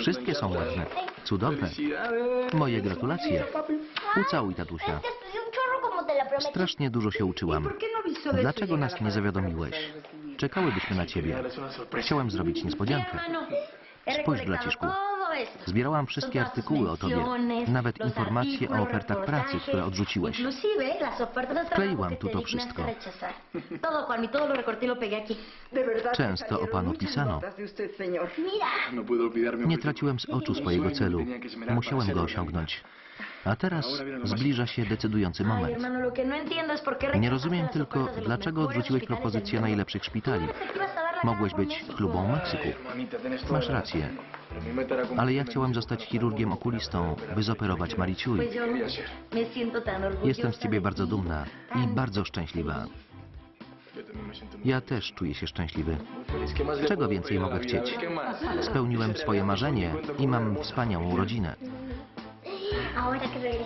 Wszystkie są ładne. Cudowne. Moje gratulacje. Ucałuj tatusia. Strasznie dużo się uczyłam. Dlaczego nas nie zawiadomiłeś? Czekałybyśmy na ciebie. Chciałem zrobić niespodziankę. Spójrz, braciszku. Zbierałam wszystkie artykuły o tobie, nawet informacje o ofertach pracy, które odrzuciłeeś. Kleiłam tu to wszystko. Często o panu pisano. No Nie traciłem z oczu swojego celu. Musiałem go osiągnąć. A teraz zbliża się decydujący moment. Nie rozumiem tylko, dlaczego odrzuciłeś propozycję najlepszych szpitali. Mogłeś być klubą Meksyku. Masz rację. Ale ja chciałem zostać chirurgiem okulistą, by zoperować Mariciuj. Jestem z ciebie bardzo dumna i bardzo szczęśliwa. Ja też czuję się szczęśliwy. feliz. ¿Qué más le Czego więcej mogę chcieć? Spełniłem swoje marzenie i mam wspaniałą rodzinę.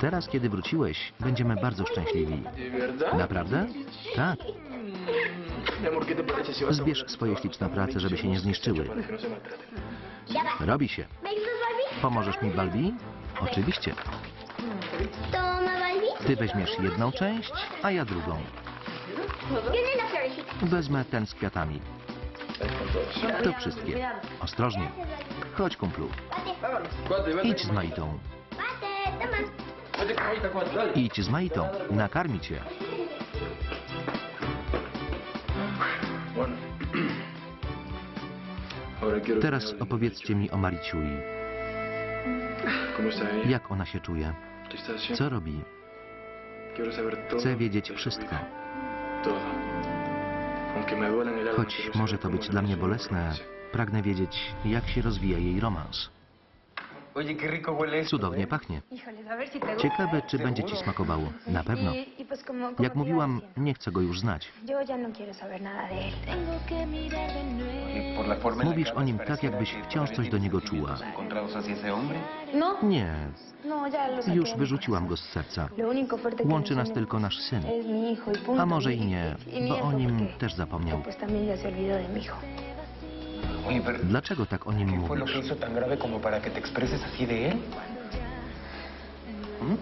Teraz, kiedy wróciłeś, będziemy bardzo szczęśliwi. Naprawdę? Tak. Zbierz swoje śliczne prace, żeby się nie zniszczyły. Robi się. Pomożesz mi, Balbi? Oczywiście. Toma, Barbie. Ty weźmiesz jedną część, a ja drugą. Wezmę ten z kwiatami. To wszystkie. Ostrożnie. Chodź, kumplu. Idź z Maitą. Idź z Maitą. Nakarmi cię. Teraz opowiedzcie mi o Mariciui. Jak ona się czuje? Co robi? Chcę wiedzieć wszystko. Choć może to być dla la mnie bolesne, pragnę wiedzieć, jak się rozwija jej romans. Cudownie ¿eh? pachnie. Ciekawe, czy będzie ci smakowało. Na pewno. Y, y Jak mówiłam, nie chcę go już znać. no Mówisz o nim tak, jakbyś wciąż coś do niego czuła. No, Nie, no, już wyrzuciłam go z serca. Łączy nas tylko nasz syn. Y. A może i Y- nie, y bo o nim też zapomniał. Dlaczego tak o nim ¿qué fue lo que mówisz? ¿Mm?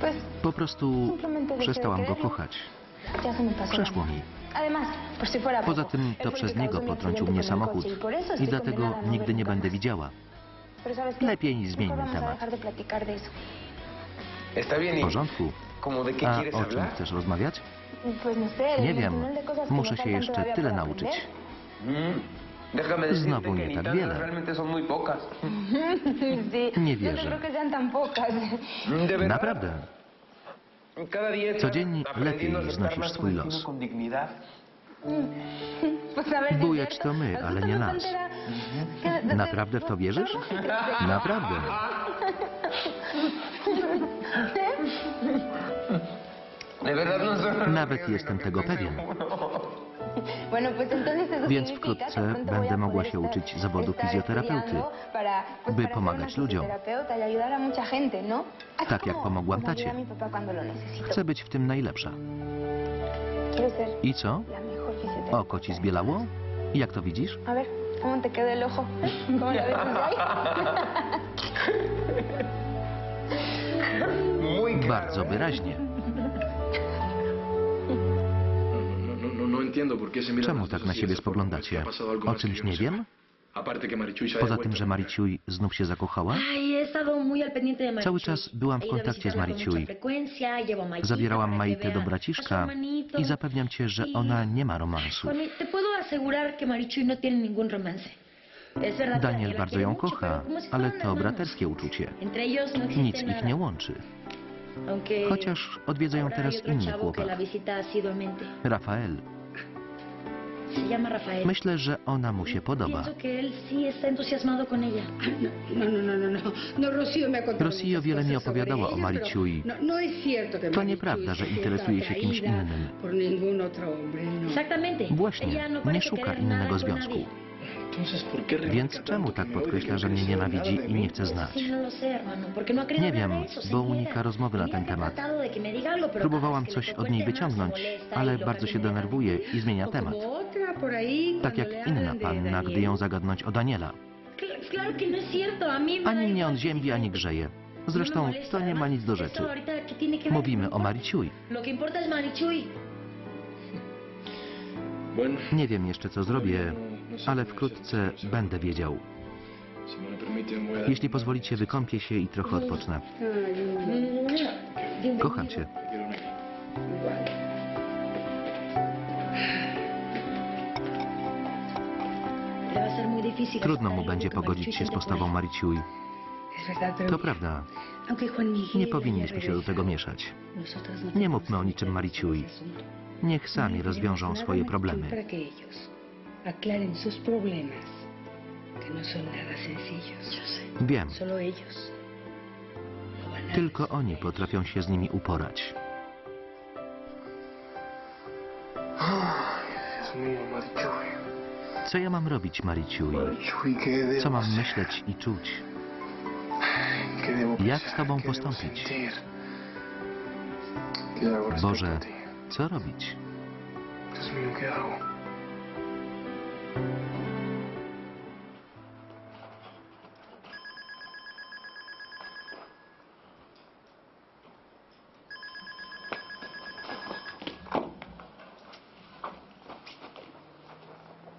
Pues Po prostu przestałam go kochać. Przeszło mi. Poza tym to przez niego potrącił mnie samochód. y I dlatego no nigdy nie będę widziała. Lepiej zmieńmy temat. bien, W ¿y porządku. A o czym chcesz rozmawiać? No Nie wiem. Muszę me się jeszcze tyle nauczyć. Znowu nie ni tak wiele. Nie wierzę. Naprawdę. Codziennie lepiej znosisz swój los. Bujać to my, ale nie nas. Naprawdę w to wierzysz? Naprawdę. No. Nawet jestem tego pewien. Więc wkrótce będę mogła się uczyć zawodu fizjoterapeuty, by pomagać ludziom. y ¿no? Tak jak pomogłam tacie. Chcę być w tym najlepsza. I co? Oko ci zbielało? Jak to widzisz? A ver, ¿cómo te quedó el ojo? ¿Cómo la ves desde ahí? Muy claro, Bardzo wyraźnie. Czemu tak na siebie esa forma. ¿Es que spoglądacie? O czymś nie wiem? Poza tym, że. Mariciuj znów się zakochała? Cały czas byłam w kontakcie z Mariciuj. Zabierałam vea do braciszka i zapewniam cię, że ona nie ma romansu. No Daniel bardzo ją kocha, ale to braterskie uczucie. No Nic ich nie łączy. Chociaż odwiedzają teraz inni chłopak. Rafael. Myślę, że ona mu się podoba. No, no, no, muchas wiele mi opowiadała o Mariciui. To nieprawda, że interesuje się kimś innym. Właśnie, nie szuka innego związku. Nadie. Entonces, ¿por qué remarca Więc czemu tak podkreśla, że mnie nienawidzi i nie chce znać? No no Nie wiem, bo unika rozmowy na ten temat. Próbowałam coś od niej wyciągnąć, ale y bardzo się denerwuje i zmienia temat. Tak jak inna panna, gdy ją zagadnąć o Daniela. no Ani mnie on sea ani grzeje. Zresztą to nie ma nic do rzeczy. Mówimy o. Bueno, Nie wiem jeszcze co zrobię, ale wkrótce będę wiedział. Jeśli pozwolicie, wykąpię się i trochę odpocznę. Kocham cię. Trudno mu będzie pogodzić się z postawą pero To prawda, nie powinniśmy się do tego mieszać. Nie mówmy o niczym asunto. Niech sami rozwiążą swoje problemy. Aclaren sus problemas, que no son nada sencillos. Wiem, Solo ellos lo van a tylko oni potrafią się z nimi uporać. Dios mío, Marichui. Co ja mam robić, Mariciui? Marichui, ¿qué debo Co mam hacer? myśleć i czuć? ¿Qué debo Jak pensar? z tobą ¿Qué debo postąpić? sentir? ¿Qué hago respecto Boże, a ti? co robić? Dios mío, ¿qué hago?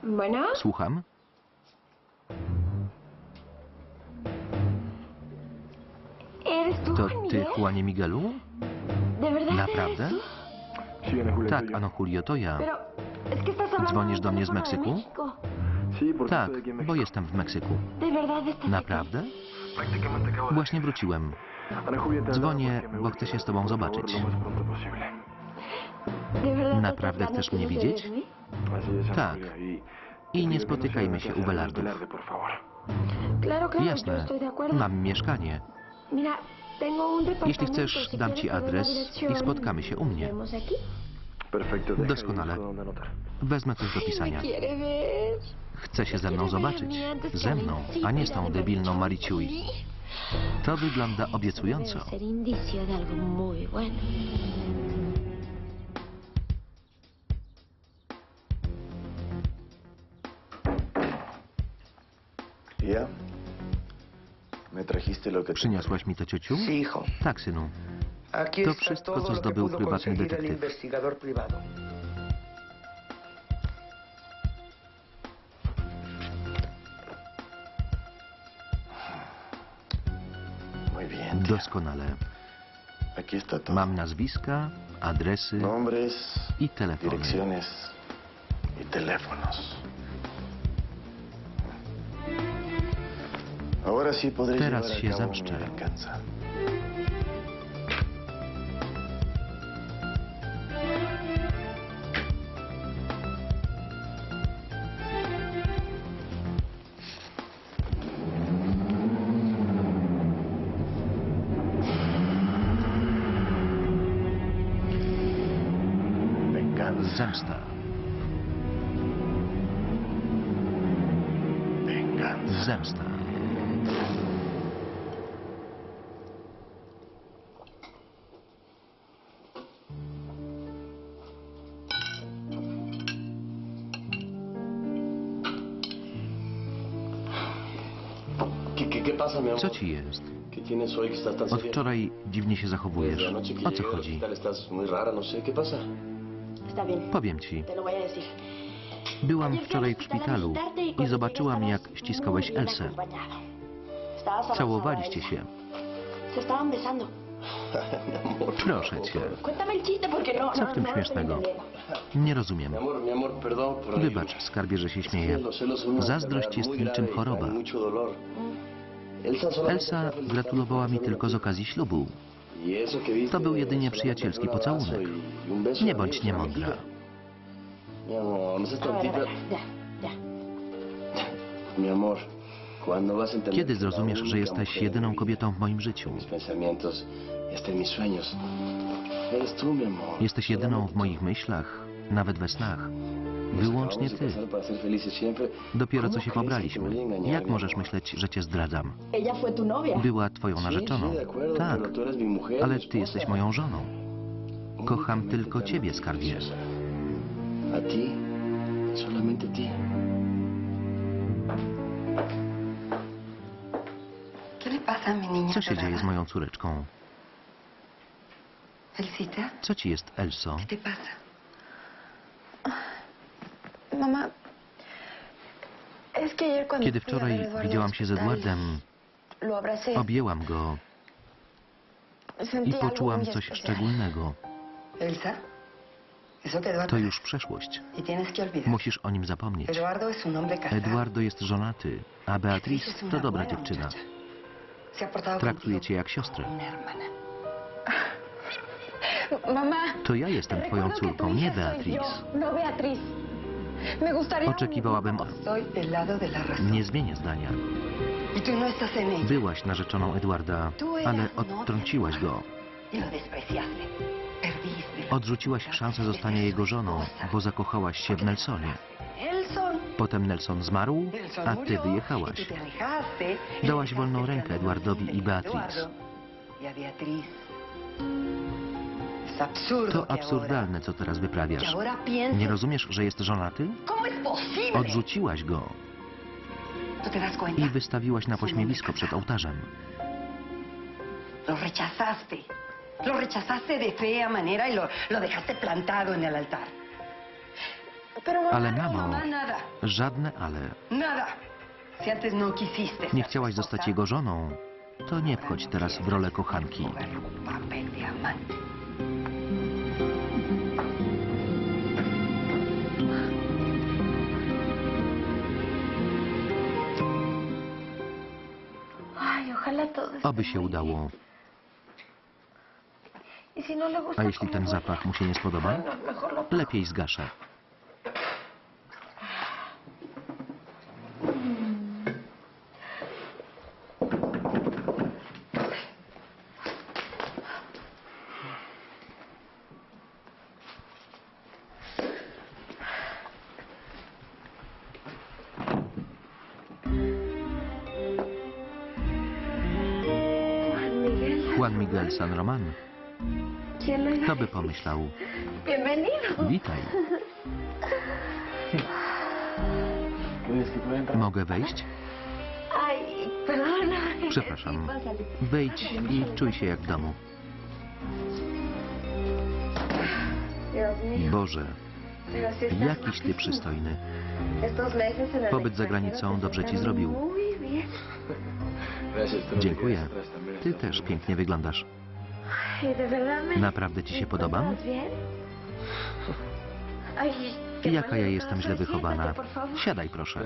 Bueno, Słucham? ¿Eres tú, To Juan ty, Miguel? Juanie Miguelu? ¿De verdad Naprawdę? eres tú? Tak. Ano Julio, to ja. Pero es que estás hablando ¿Dzwonisz do mnie z teléfono de Meksyku? Tak, bo jestem w Meksyku. ¿De verdad estás Naprawdę? Właśnie wróciłem. Dzwonię, bo chcę się z tobą zobaczyć. Naprawdę chcesz mnie widzieć? Tak. Y... I nie spotykajmy się u Belardów. Jasne, mam mieszkanie. Jeśli chcesz, dam ci adres i spotkamy się u mnie. Y Doskonale. Wezmę coś do pisania. Chce się ze mną zobaczyć. Ze a mną, mí. a nie z tą debilną Mariciui. To wygląda obiecująco. Przyniosłaś mi to, ciociu? Tak, synu. To wszystko, co zdobył prywatny detektyw. Doskonale. Mam nazwiska, adresy i telefony. Teraz się zemszczę. Zemsta. Zemsta. Co ci jest? ¿Qué tienes hoy que estás tan Od wczoraj dziwnie się zachowujesz. O co chodzi? no. Powiem ci. Byłam wczoraj w szpitalu y i zobaczyłam, jak ściskałeś Elsę. Całowaliście się. Proszę cię. No, Co no, w tym no śmiesznego? Nie rozumiem. Wybacz, skarbie, że się śmieję. Zazdrość jest niczym y choroba. Elsa gratulowała mi tylko z okazji ślubu. To był jedynie przyjacielski pocałunek. Nie bądź niemądra. Kiedy zrozumiesz, że jesteś jedyną kobietą w moim życiu? Jesteś jedyną w moich myślach, nawet we snach. Wyłącznie ty. Dopiero co ¿Cómo się pobraliśmy. Jak możesz myśleć, że cię zdradzam? Była twoją narzeczoną. Tak, ale ty jesteś moją żoną. Kocham tylko ciebie, skarbie. A ti, solamente ti. Co się dzieje z moją córeczką? Elsita, Co ci jest, Elso? ¿qué te pasa? Mamá, es que ayer cuando Kiedy wczoraj widziałam się z Edwardem, objęłam go i poczułam coś szczególnego. To już przeszłość. y. Musisz o nim zapomnieć. Eduardo jest żonaty, a Beatriz to dobra dziewczyna. Traktuje cię jak siostrę. To ja jestem twoją córką, nie Beatriz. Oczekiwałabym... Nie zmienię zdania. Y no. Byłaś narzeczoną Edwarda, ale odtrąciłaś go. Y. Odrzuciłaś szansę zostania jego żoną, bo zakochałaś się w Nelsonie. Elson. Potem Nelson zmarł, a ty wyjechałaś. y Dałaś wolną rękę Edwardowi i Beatriz. To absurdalne, co teraz wyprawiasz. Nie rozumiesz, że jest żonaty? Odrzuciłaś go i wystawiłaś na pośmiewisko przed ołtarzem. Lo rechazaste. Lo rechazaste de fea manera y lo, lo dejaste plantado en el altar. Mamá, Ale no, mamo, żadne ale. No. Nie chciałaś zostać jego żoną, to nie wchodź teraz w rolę kochanki. Oby się udało. Y no A jeśli ten zapach mu się nie spodoba, lepiej zgaszę. Juan Miguel San Roman. ¿Quién lo iba Kto by pomyślał? Witaj. Mogę wejść? Przepraszam. Wejdź i czuj się jak w domu. Boże, jakiś ty przystojny. Pobyt za granicą dobrze ci zrobił. Dziękuję. Ty też pięknie wyglądasz. Naprawdę ci się podobam? Jaka ja jestem źle wychowana. Siadaj proszę.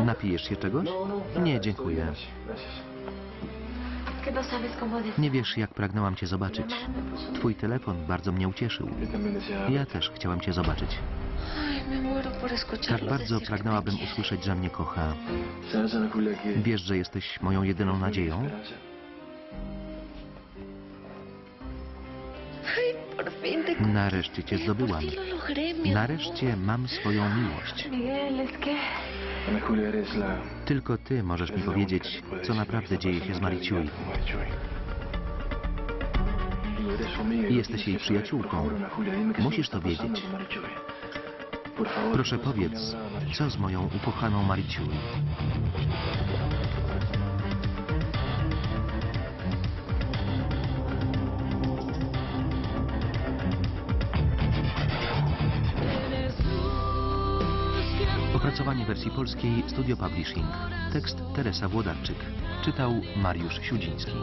Napijesz się czegoś? Nie, dziękuję. Que no sabes cómo decir. Nie wiesz, jak pragnęłam cię zobaczyć. Twój telefon bardzo mnie ucieszył. Ja też chciałam cię zobaczyć. Tak bardzo pragnęłabym usłyszeć, że mnie kocha. ¿Sabes, Ana Julia, que... Wiesz, że jesteś moją jedyną nadzieją? Nareszcie cię zdobyłam. Mi Nareszcie mam swoją miłość. Tylko ty możesz mi powiedzieć, co naprawdę dzieje się z persona es Mariciuj. como Mariciuj. Y eres su amiga y I lo jesteś tienes jej przyjaciółką. Musisz to wiedzieć. Proszę ¿qué pasa con mi powiedz, co z moją ukochaną Mariciuj? Opracowanie wersji polskiej Studio Publishing. Tekst Teresa Włodarczyk. Czytał Mariusz Siudziński.